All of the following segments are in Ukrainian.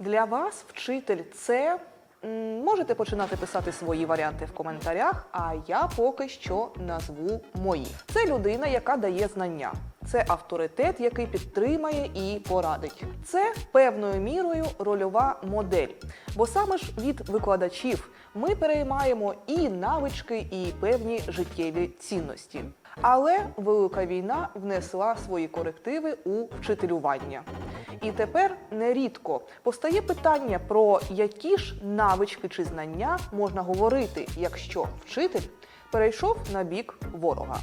Для вас вчитель це. Можете починати писати свої варіанти в коментарях, а я поки що назву мої. Це людина, яка дає знання. Це авторитет, який підтримає і порадить. Це певною мірою рольова модель. Бо саме ж від викладачів ми переймаємо і навички, і певні життєві цінності. Але велика війна внесла свої корективи у вчителювання. І тепер нерідко постає питання про які ж навички чи знання можна говорити, якщо вчитель перейшов на бік ворога.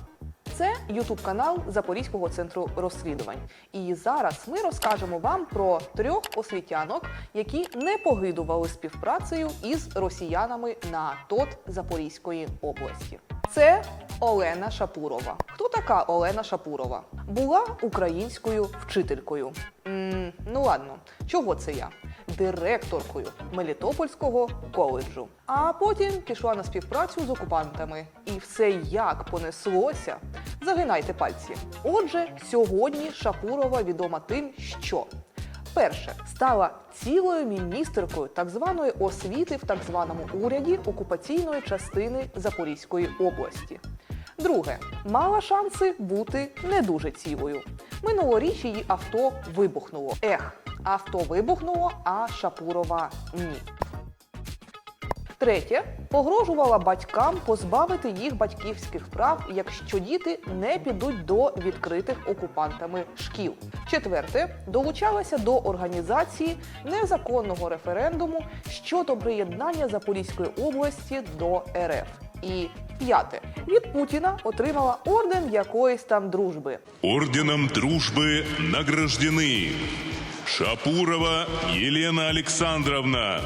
Це Ютуб канал Запорізького центру розслідувань. І зараз ми розкажемо вам про трьох освітянок, які не погидували співпрацею із росіянами на ТОТ Запорізької області. Це Олена Шапурова. Хто така Олена Шапурова? Була українською вчителькою. м ну ладно, чого це я? Директоркою Мелітопольського коледжу. А потім пішла на співпрацю з окупантами. І все як понеслося. Загинайте пальці. Отже, сьогодні Шапурова відома тим, що Перше стала цілою міністеркою так званої освіти в так званому уряді окупаційної частини Запорізької області. Друге, мала шанси бути не дуже цілою. Минулоріч її авто вибухнуло. Ех, авто вибухнуло, а Шапурова ні. Третє погрожувала батькам позбавити їх батьківських прав, якщо діти не підуть до відкритих окупантами шкіл. Четверте долучалася до організації незаконного референдуму щодо приєднання Запорізької області до РФ. І п'яте від Путіна отримала орден якоїсь там дружби. Орденом дружбы награждены Шапурова Елена Александровна.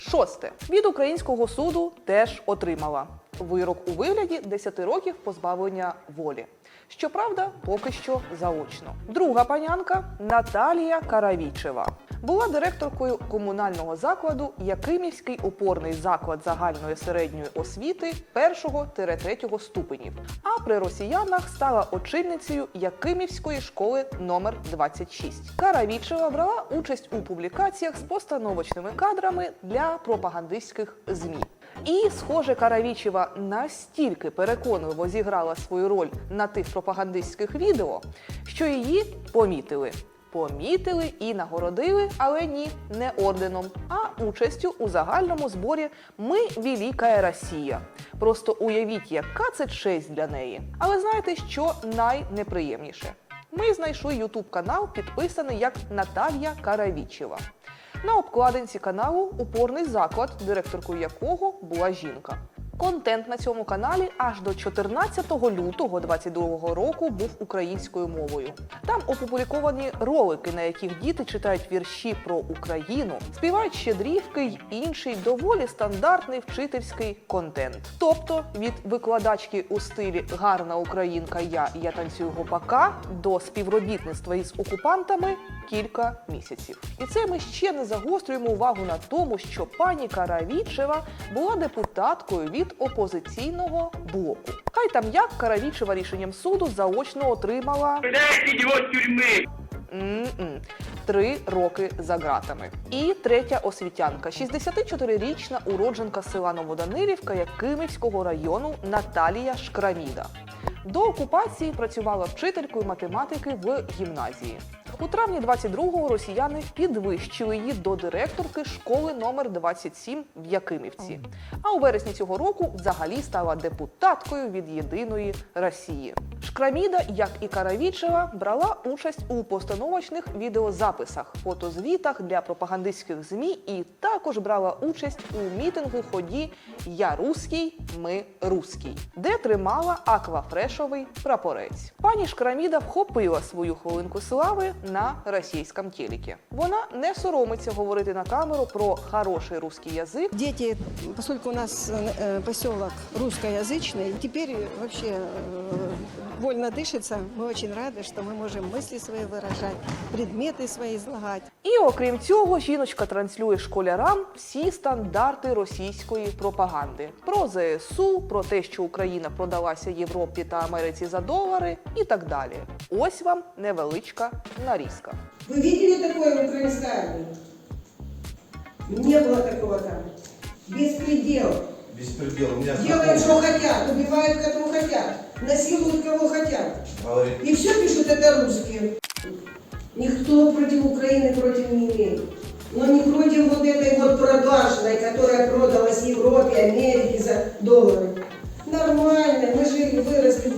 Шосте від українського суду теж отримала вирок у вигляді 10 років позбавлення волі. Щоправда, поки що заочно. Друга панянка Наталія Каравічева була директоркою комунального закладу Якимівський опорний заклад загальної середньої освіти 1-3 ступенів. А при росіянах стала очільницею Якимівської школи номер 26. Каравічева брала участь у публікаціях з постановочними кадрами для пропагандистських змі. І, схоже, Каравічева настільки переконливо зіграла свою роль на тих пропагандистських відео, що її помітили. Помітили і нагородили, але ні, не орденом, а участю у загальному зборі Ми Велика Росія. Просто уявіть, яка це честь для неї. Але знаєте, що найнеприємніше? Ми знайшли ютуб канал, підписаний як Наталія Каравічева. На обкладинці каналу упорний заклад, директоркою якого була жінка. Контент на цьому каналі аж до 14 лютого 2022 року був українською мовою. Там опубліковані ролики, на яких діти читають вірші про Україну, співають щедрівки й інший доволі стандартний вчительський контент. Тобто від викладачки у стилі Гарна українка, я я танцюю гопака до співробітництва із окупантами кілька місяців. І це ми ще не загострюємо увагу на тому, що пані Каравічева була депутаткою від опозиційного блоку. Хай там як Каравічева рішенням суду заочно отримала с. Три роки за ґратами. І третя освітянка, 64-річна уродженка села Новоданилівка Якимівського району Наталія Шкраміда. До окупації працювала вчителькою математики в гімназії. У травні 22-го росіяни підвищили її до директорки школи номер 27 в Якимівці. А у вересні цього року взагалі стала депутаткою від єдиної Росії. Шкраміда, як і Каравічева, брала участь у постановочних відеозаписах, фотозвітах для пропагандистських змі і також брала участь у мітингу ході Я руський, ми руський, де тримала аквафрешовий прапорець. Пані Шкраміда вхопила свою хвилинку слави на російському телекі. Вона не соромиться говорити на камеру про хороший русский язик. Дети, поскольку у нас э, поселок русскоязычный, теперь вообще э, вольно дышится. Мы очень рады, что мы можем мысли свои выражать, предметы свои излагать. І окрім цього, жіночка транслює школярам всі стандарти російської пропаганди про ЗСУ, про те, що Україна продалася Європі та Америці за долари, і так далі. Ось вам невеличка нарізка. Вы видели такое в украинской армии? Не было такого там. Беспредел. Беспредел. У меня Делают, что хотят, убивают, кого хотят, насилуют, кого хотят. говорит, И все пишут это русские. Никто против Украины против не имеет. Но не против вот этой вот продажной, которая продалась Европе, Америке за доллары. Нормально, мы жили, выросли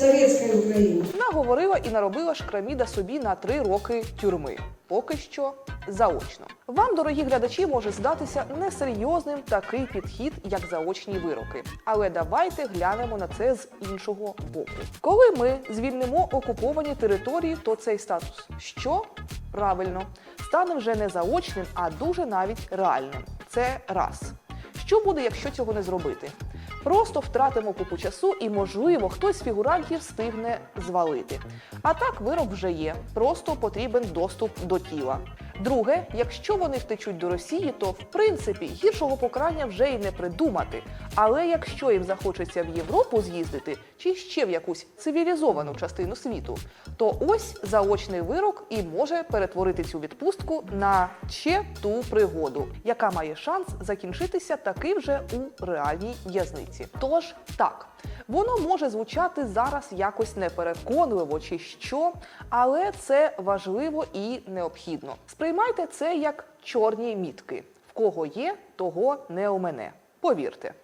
в советской Украине. Наговорила і наробила шкраміда собі на три роки тюрми. Поки що заочно. Вам, дорогі глядачі, може здатися несерйозним такий підхід, як заочні вироки. Але давайте глянемо на це з іншого боку. Коли ми звільнимо окуповані території, то цей статус що? Правильно, стане вже не заочним, а дуже навіть реальним. Це раз. Що буде, якщо цього не зробити? Просто втратимо купу часу і, можливо, хтось фігурантів встигне звалити. А так вироб вже є, просто потрібен доступ до тіла. Друге, якщо вони втечуть до Росії, то в принципі гіршого покарання вже й не придумати. Але якщо їм захочеться в Європу з'їздити чи ще в якусь цивілізовану частину світу, то ось заочний вирок і може перетворити цю відпустку на ще ту пригоду, яка має шанс закінчитися таки вже у реальній в'язниці. Тож так. Воно може звучати зараз якось непереконливо чи що, але це важливо і необхідно. Сприймайте це як чорні мітки. В кого є, того не у мене. Повірте.